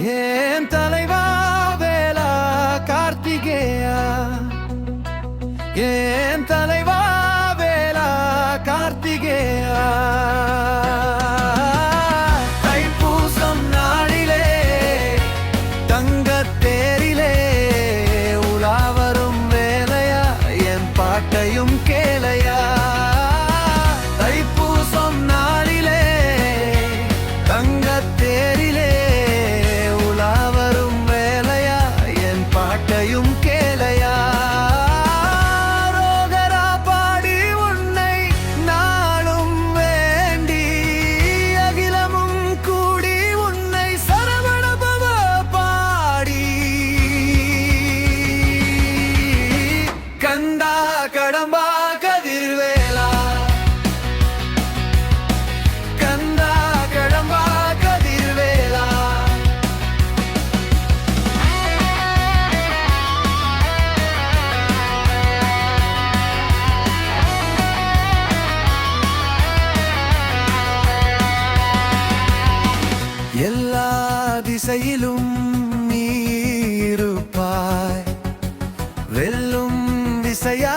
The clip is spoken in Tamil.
என் தலைவா வேலா கார்த்திகேயா என் தலைவா கடம்பா கதிர்வேலா. கந்தா கடம்பா கதிர்வேலா. எல்லா திசையிலும் நீ இருப்பாய். வெல்லும் திசையா